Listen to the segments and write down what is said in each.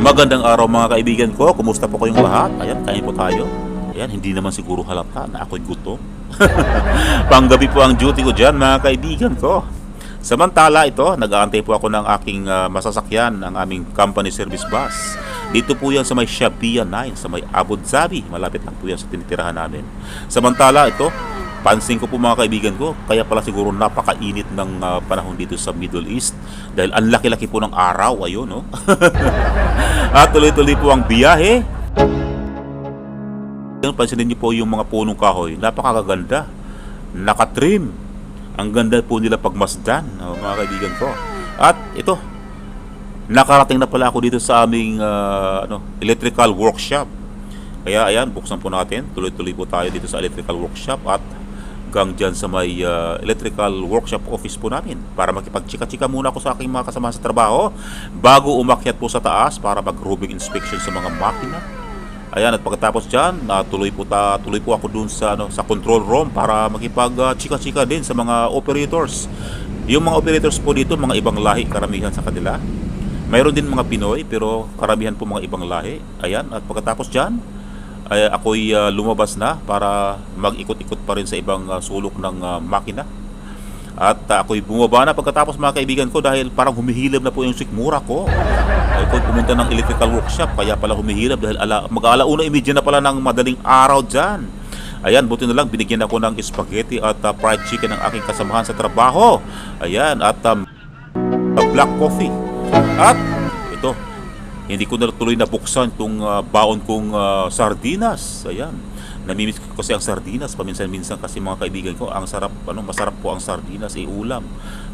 Magandang araw mga kaibigan ko. Kumusta po kayong lahat? Ayan, kain po tayo. Ayan, hindi naman siguro halata na ako'y gutom. Panggabi po ang duty ko dyan mga kaibigan ko. Samantala ito, nag-aantay po ako ng aking ah, masasakyan, ng aming company service bus. Dito po yan sa may Shabia 9, sa may Abu Dhabi. Malapit lang po yan sa tinitirahan namin. Samantala ito, pansin ko po mga kaibigan ko, kaya pala siguro napakainit ng ah, panahon dito sa Middle East. Dahil ang laki-laki po ng araw, ayun no. At tuloy-tuloy po ang biyahe. Pansinin niyo po yung mga punong kahoy, napakaganda. Nakatrim. Ang ganda po nila pagmasdan, oh, mga kaibigan ko. At ito, nakarating na pala ako dito sa aming ah, ano, electrical workshop. Kaya ayan, buksan po natin. Tuloy-tuloy po tayo dito sa electrical workshop at gang dyan sa may ah, electrical workshop office po namin para makipagchika-chika muna ako sa aking mga kasama sa trabaho bago umakyat po sa taas para mag-roving inspection sa mga makina. Ayan, at pagkatapos dyan, uh, tuloy, po ta, tuloy po ako dun sa, ano, sa control room para makipag-chika-chika din sa mga operators. Yung mga operators po dito, mga ibang lahi karamihan sa kanila. Mayroon din mga Pinoy, pero karamihan po mga ibang lahi. Ayan, at pagkatapos dyan, ay ako'y uh, lumabas na para mag-ikot-ikot pa rin sa ibang uh, sulok ng uh, makina. At uh, ako'y bumaba na pagkatapos mga kaibigan ko dahil parang humihilab na po yung sikmura ko. Ako'y pumunta ng electrical workshop kaya pala humihilab dahil ala, mag-alauna imedya na pala ng madaling araw dyan. Ayan, buti na lang binigyan ako ng spaghetti at uh, fried chicken ng aking kasamahan sa trabaho. Ayan, at um, black coffee. At hindi ko na tuloy nabuksan itong uh, baon kong uh, sardinas. Ayan. Namimiss ko kasi ang sardinas paminsan-minsan kasi mga kaibigan ko ang sarap ano masarap po ang sardinas eh ulam.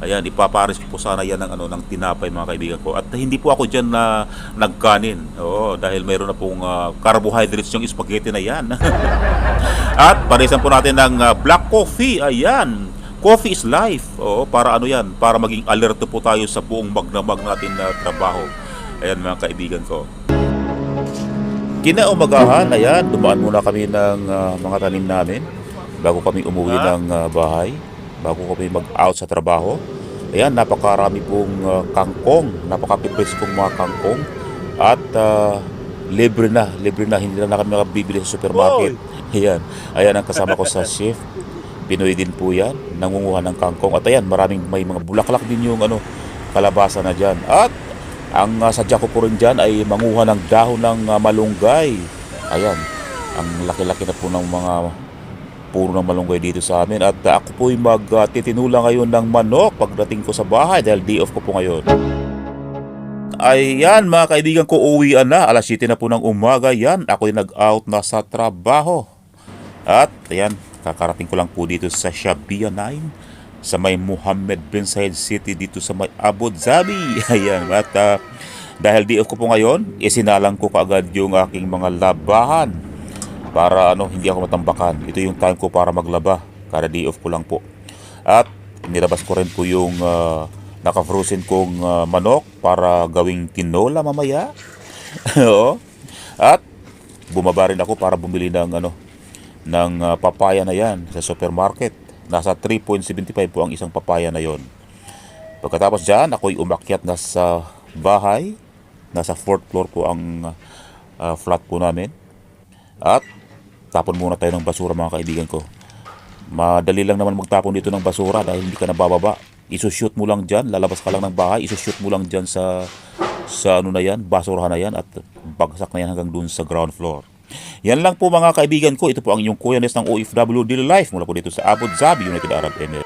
Ayan, ipapares ko po sana yan ng ano ng tinapay mga kaibigan ko. At hindi po ako diyan na nagkanin. Oo, dahil mayroon na pong uh, carbohydrates yung spaghetti na yan. At parisan po natin ng uh, black coffee. Ayan. Coffee is life. Oo, para ano yan? Para maging alerto po tayo sa buong magnamag natin na trabaho. Ayan mga kaibigan ko. Kinaumagahan, ayan, dumaan muna kami ng ah, mga tanim namin bago kami umuwi ng ah, bahay, bago kami mag-out sa trabaho. Ayan, napakarami pong ah, kangkong, napakapipres kong mga kangkong at ah, libre na, libre na, hindi na, na kami makabibili sa supermarket. Ayan, ayan ang kasama ko sa shift. Pinoy din po yan, nangunguha ng kangkong. At ayan, maraming may mga bulaklak din yung ano, kalabasa na dyan. At ang uh, sadya ko po rin dyan ay manguha ng dahon ng ah, malunggay. Ayan, ang laki-laki na po ng mga puro ng malunggay dito sa amin. At ah, ako po'y magtitinula ngayon ng manok pagdating ko sa bahay dahil day off ko po ngayon. Ayan mga kaibigan ko, uwian na. Alas 7 na po ng umaga. Yan, ako'y nag-out na sa trabaho. At ayan, kakarating ko lang po dito sa Shabia 9 sa may Muhammad bin Zayed City dito sa may Abu Dhabi. Ayan, at ah, dahil di off ko po ngayon, isinalang ko kaagad yung aking mga labahan para ano, hindi ako matambakan. Ito yung time ko para maglaba, kada di off ko lang po. At nilabas ko rin po yung ah, naka-frozen kong ah, manok para gawing tinola mamaya. Oo. At bumaba rin ako para bumili ng ano ng ah, papaya na yan sa supermarket. Nasa 3.75 po ang isang papaya na yon. Pagkatapos dyan, ako'y umakyat na sa bahay. Nasa fourth floor po ang ah, flat po namin. At tapon muna tayo ng basura mga kaibigan ko. Madali lang naman magtapon dito ng basura dahil hindi ka nabababa. Isushoot mo lang dyan, lalabas ka lang ng bahay, isushoot mo lang dyan sa sa ano na yan, basurahan na yan at bagsak na yan hanggang dun sa ground floor. Yan lang po mga kaibigan ko. Ito po ang inyong Kuya ng OFW Daily Life mula po dito sa Abu Dhabi, United Arab Emirates.